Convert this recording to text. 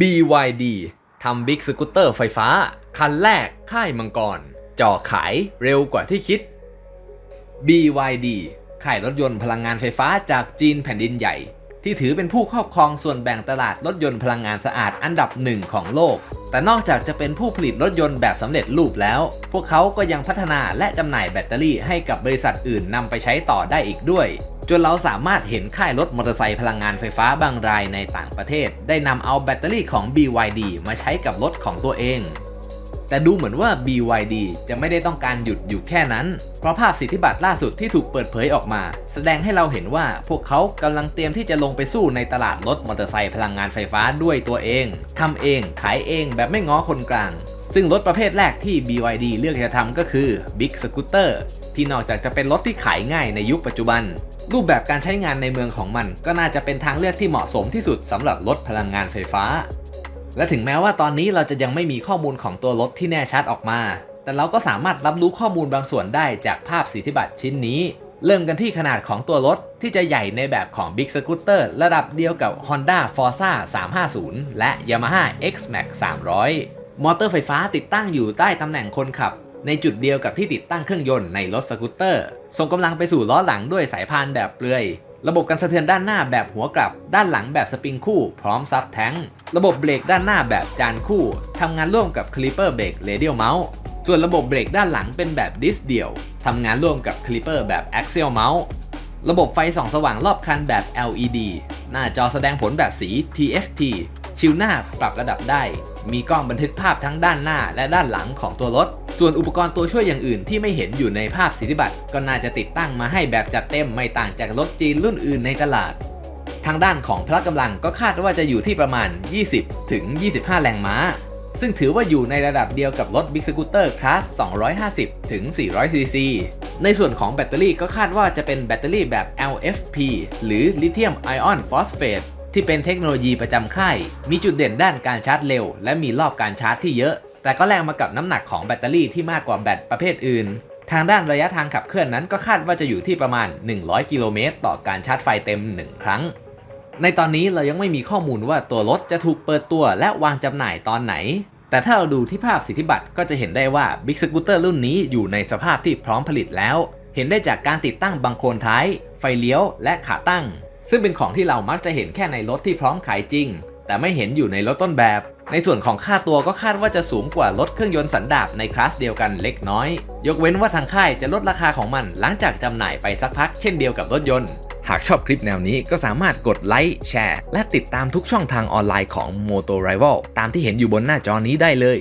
BYD ทำบิ๊กสกูตเตอร์ไฟฟ้า คันแรกค่ายมังกรจ่อขายเร็วกว่าที่คิด BYD ขายรถยนต์พลังงานไฟฟ้าจากจีนแผ่นดินใหญ่ ที่ถือเป็นผู้ครอบครองส่วนแบ่งตลาดรถยนต์พลังงานสะอาดอันดับหนึ่งของโลก แต่นอกจากจะเป็นผู้ผลิตรถยนต์แบบสำเร็จรูปแล้ว พวกเขาก็ยังพัฒนาและจำหน่ายแบตเตอรี่ให้กับบริษัทอื่นนำไปใช้ต่อได้อีกด้วย จนเราสามารถเห็นค่ายรถมอเตอร์ไซค์พลังงานไฟฟ้าบางรายในต่างประเทศ ได้นำเอาแบตเตอรี่ของ BYD มาใช้กับรถของตัวเอง แต่ดูเหมือนว่า BYD จะไม่ได้ต้องการหยุดอยู่แค่นั้น เพราะภาพสิทธิบัตรล่าสุดที่ถูกเปิดเผยออกมา แสดงให้เราเห็นว่าพวกเขากำลังเตรียมที่จะลงไปสู้ในตลาดรถมอเตอร์ไซค์พลังงานไฟฟ้าด้วยตัวเองทำเองขายเองแบบไม่ง้อคนกลาง ซึ่งรถประเภทแรกที่ BYD เลือกจะทำก็คือ Big Scooter ที่นอกจากจะเป็นรถที่ขายง่ายในยุคปัจจุบัน รูปแบบการใช้งานในเมืองของมัน ก็น่าจะเป็นทางเลือกที่เหมาะสมที่สุดสำหรับรถพลังงานไฟฟ้า และถึงแม้ว่าตอนนี้เราจะยังไม่มีข้อมูลของตัวรถที่แน่ชัดออกมา แต่เราก็สามารถรับรู้ข้อมูลบางส่วนได้จากภาพสิทธิบัตรชิ้นนี้ เริ่มกันที่ขนาดของตัวรถที่จะใหญ่ในแบบของ Big Scooter ระดับเดียวกับ Honda Forza 350 และ Yamaha X-Max 300 มอเตอร์ไฟฟ้าติดตั้งอยู่ใต้ตำแหน่งคนขับ ในจุดเดียวกับที่ติดตั้งเครื่องยนต์ในรถสกูตเตอร์ ส่งกำลังไปสู่ล้อหลังด้วยสายพานแบบเปลือย ระบบการสะเทือนด้านหน้าแบบหัวกลับ ด้านหลังแบบสปริงคู่ พร้อมซับแท้ง ระบบเบรกด้านหน้าแบบจานคู่ทำงานร่วมกับคลิปเปอร์เบรกเรเดียลเมาส์ส่วนระบบเบรกด้านหลังเป็นแบบดิสเดี่ยวทำงานร่วมกับคลิปเปอร์แบบ Axial Mount ระบบไฟส่องสว่างรอบคันแบบ LED หน้าจอแสดงผลแบบสี TFT ชิลหน้าปรับระดับได้ มีกล้องบันทึกภาพทั้งด้านหน้าและด้านหลังของตัวรถ ส่วนอุปกรณ์ตัวช่วยอย่างอื่นที่ไม่เห็นอยู่ในภาพสิทธิบัตรก็น่าจะติดตั้งมาให้แบบจัดเต็มไม่ต่างจากรถจีนรุ่นอื่นในตลาด ทางด้านของพละกำลังก็คาดว่าจะอยู่ที่ประมาณ 20 ถึง 25 แรงม้า ซึ่งถือว่าอยู่ในระดับเดียวกับรถ Big Scooter Class 250 ถึง 400 ซีซี ในส่วนของแบตเตอรี่ก็คาดว่าจะเป็นแบตเตอรี่แบบ LFP หรือ Lithium Ion Phosphate ที่เป็นเทคโนโลยีประจำค่าย มีจุดเด่นด้านการชาร์จเร็ว และมีรอบการชาร์จที่เยอะ แต่ก็แลกมากับน้ำหนักของแบตเตอรี่ที่มากกว่าแบตประเภทอื่น ทางด้านระยะทางขับเคลื่อนนั้นก็คาดว่าจะอยู่ที่ประมาณ 100 กิโลเมตร ต่อการชาร์จไฟเต็ม 1 ครั้ง ในตอนนี้เรายังไม่มีข้อมูลว่าตัวรถจะถูกเปิดตัวและวางจำหน่ายตอนไหน แต่ถ้าเราดูที่ภาพสิทธิบัตรก็จะเห็นได้ว่า Big Scooter รุ่นนี้อยู่ในสภาพที่พร้อมผลิตแล้ว เห็นได้จากการติดตั้งบังโคลนท้าย ไฟเลี้ยว และขาตั้ง ซึ่งเป็นของที่เรามักจะเห็นแค่ในรถที่พร้อมขายจริง แต่ไม่เห็นอยู่ในรถต้นแบบ ในส่วนของค่าตัวก็คาดว่าจะสูงกว่ารถเครื่องยนต์สันดาปในคลาสเดียวกันเล็กน้อย ยกเว้นว่าทางค่ายจะลดราคาของมันหลังจากจำหน่ายไปสักพักเช่นเดียวกับรถยนต์ หากชอบคลิปแนวนี้ก็สามารถกดไลค์แชร์ และติดตามทุกช่องทางออนไลน์ของ Motor rival ตามที่เห็นอยู่บนหน้าจอนี้ได้เลย